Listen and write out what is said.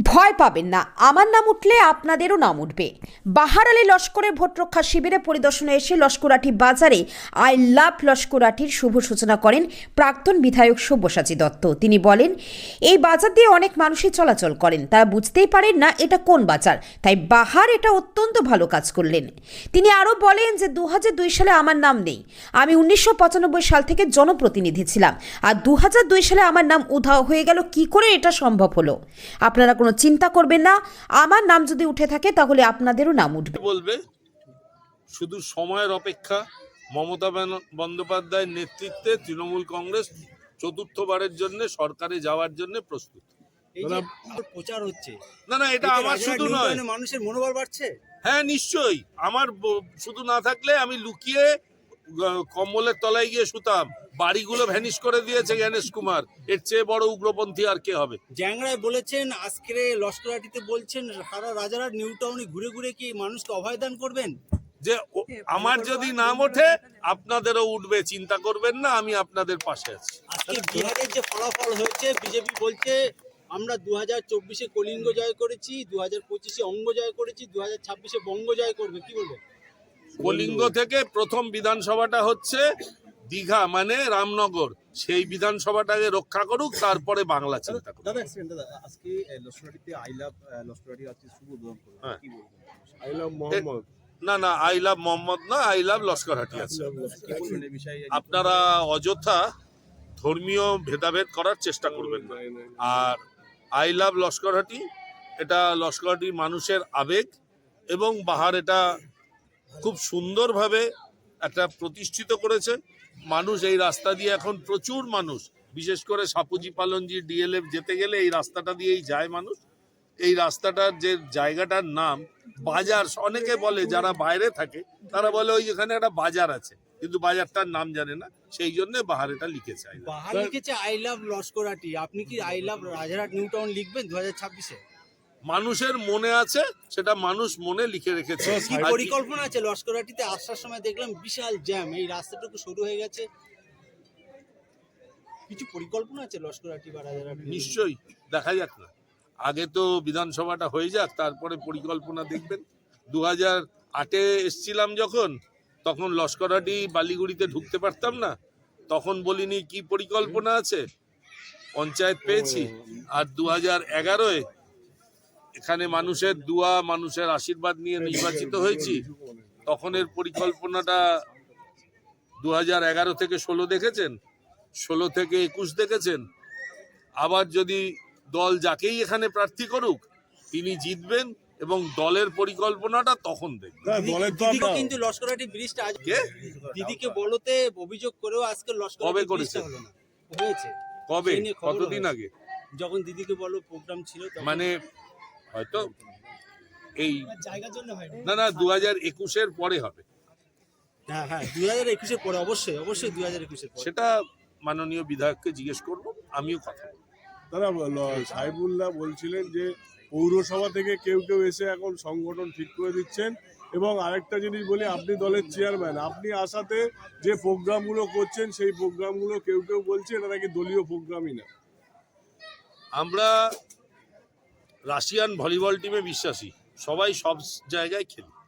ভয় পাবেন না। আমার নাম উঠলে আপনাদেরও নাম উঠবে। বাহার আলী লস্করের ভোট রক্ষা শিবিরে পরিদর্শনে এসে লস্করাটি বাজারে আই লাভ লস্করাটির শুভ সূচনা করেন প্রাক্তন বিধায়ক সব্যসাচী দত্ত। তিনি বলেন, এই বাজার দিয়ে অনেক মানুষই চলাচল করেন। তারা বুঝতেই পারেন না এটা কোন বাজার। তাই বাহার এটা অত্যন্ত ভালো কাজ করলেন। তিনি আরও বলেন যে দু হাজার দুই সালে আমার নাম নেই। আমি উনিশশো পঁচানব্বই সাল থেকে জনপ্রতিনিধি ছিলাম। আর দু হাজার দুই সালে আমার নাম উধাও হয়ে গেল। কি করে এটা সম্ভব হলো? আপনারা কোনো চিন্তা করবেন না। আমার নাম যদি উঠে থাকে তাহলে আপনাদেরও নাম উঠবে। বলবে? শুধু সময়ের অপেক্ষা। মমতা বন্দ্যোপাধ্যায়ের নেতৃত্বে তৃণমূল কংগ্রেস চতুর্থবারের জন্য সরকারে যাওয়ার জন্য প্রস্তুত। প্রচার হচ্ছে। না না এটা আমার শুধু নয়। মানুষের মনোবল বাড়ছে? হ্যাঁ নিশ্চয়ই। আমার শুধু না থাকলে আমি লুকিয়ে কম্বলের তলায় গিয়ে শুতাম। বাড়িগুলো ভ্যানিশ করে দিয়েছে জ্ঞানেশ কুমার। এর চেয়ে বড় উগ্রপন্থী আর কে হবে? জ্যাংরায় বলেছেন আজকের লস্করাটিতে বলছেন সারা রাজারহাট নিউ টাউনে ঘুরে ঘুরে কি মানুষকে অভয়দান করবেন? যে আমার যদি নাম ওঠে আপনাদেরও উঠবে চিন্তা করবেন না আমি আপনাদের পাশে আছি। আজকে বিহারের যে ফলাফল হয়েছে বিজেপি বলছে আমরা দু হাজার চব্বিশে কলিঙ্গ জয় করেছি দু হাজার পঁচিশে অঙ্গ জয় করেছি দু হাজার ছাব্বিশে বঙ্গ জয় করবে কি বলব কলিঙ্গ থেকে প্রথম বিধানসভাটা হচ্ছে দীঘা মানে রামনগর। সেই বিধানসভাটাকে রক্ষা করুক তারপরে বাংলা চিন্তা করুক। দাদা দাদা আজকে লস্করাটিতে আই লাভ লস্করাটি আজকে শুভ উদ্বোধন হ্যাঁ। কি বলবেন? I love Mohammad. না না আই লাভ মোহাম্মদ না আই লাভ আছে। বলবেন? এই বিষয়ে আপনারা অযথা ধর্মীয় ভেদাভেদ করার চেষ্টা করবেন না। আর আই লাভ লস্করহাটি এটা লস্করহাটি মানুষের আবেগ এবং বাহার এটা খুব সুন্দরভাবে একটা প্রতিষ্ঠিত করেছে। মানুষ এই রাস্তা দিয়ে এখন প্রচুর মানুষ, বিশেষ করে সাপুজি পালনজি, ডিএলএফ যেতে গেলে এই রাস্তাটা দিয়েই যায় মানুষ। এই রাস্তাটার যে জায়গাটার নাম, বাজার, অনেকে বলে যারা বাইরে থাকে, তারা বলে ওই এখানে একটা বাজার আছে, কিন্তু বাজারটার নাম জানে না, সেই জন্য বাহার এটা লিখেছে লিখেছে আই লাভ লস্করাটি। আপনি কি I love Rajarhat New Town লিখবেন দু হাজার ছাব্বিশে? মানুষের মনে আছে সেটা মানুষ মনে লিখে রেখেছে। পরিকল্পনা আছে? লস্করাটিতে আসার সময় দেখলাম বিশাল জ্যাম এই রাস্তাটুকু শুরু হয়ে গেছে। কিছু পরিকল্পনা আছে লস্করাটি নিশ্চয়ই দেখা যাক না। আগে তো বিধানসভাটা হয়ে যাক তারপরে পরিকল্পনা দেখবেন। দু হাজার আটে এসছিলাম যখন তখন লস্করাটি বালিগুড়িতে ঢুকতে পারতাম না। তখন বলিনি কি পরিকল্পনা আছে? পঞ্চায়েত পেয়েছি। আর দু হাজার এগারোয় এখানে মানুষের দুয়া মানুষের আশীর্বাদ নিয়ে নির্বাচিত হয়েছি তখনের পরিকল্পনাটা দু এগারো থেকে ষোলো দেখেছেন ষোলো থেকে একুশ দেখেছেন। আবার যদি দল যাকেই এখানে প্রার্থী করুক তিনি জিতবেন এবং দলের পরিকল্পনাটা তখন আমরা কিন্তু লস্করাটি ব্রিজটা আজ কে? দিদিকে বলতে অভিযোগ করেও আজকে কবে ব্রিজটা করেছে? হলো না। হয়েছে। কবে? সেই নিয়ে খবর কতদিন আগে? যখন দিদিকে বলো প্রোগ্রাম ছিল মানে হয়তো এই জায়গার জন্য হয়নি? না না দু হাজার একুশের পরে হবে। হ্যাঁ হ্যাঁ দুই হাজার একুশের পরে অবশ্যই অবশ্যই দুই হাজার একুশের সেটা মাননীয় বিধায়ককে জিজ্ঞেস করব আমিও কথা বলব। ল- সাহেবুল্লাহ বলছিলেন যে পৌরসভা থেকে কেউ কেউ এসে এখন সংগঠন ঠিক করে দিচ্ছেন। এবং আরেকটা জিনিস বলি আপনি দলের চেয়ারম্যান আপনি আসাতে যে প্রোগ্রামগুলো করছেন সেই প্রোগ্রামগুলো কেউ কেউ বলছে এটা নাকি দলীয় প্রোগ্রামই না। আমরা রাশিয়ান ভলিবল টিমে বিশ্বাসী। সবাই সব জায়গায় খেলি।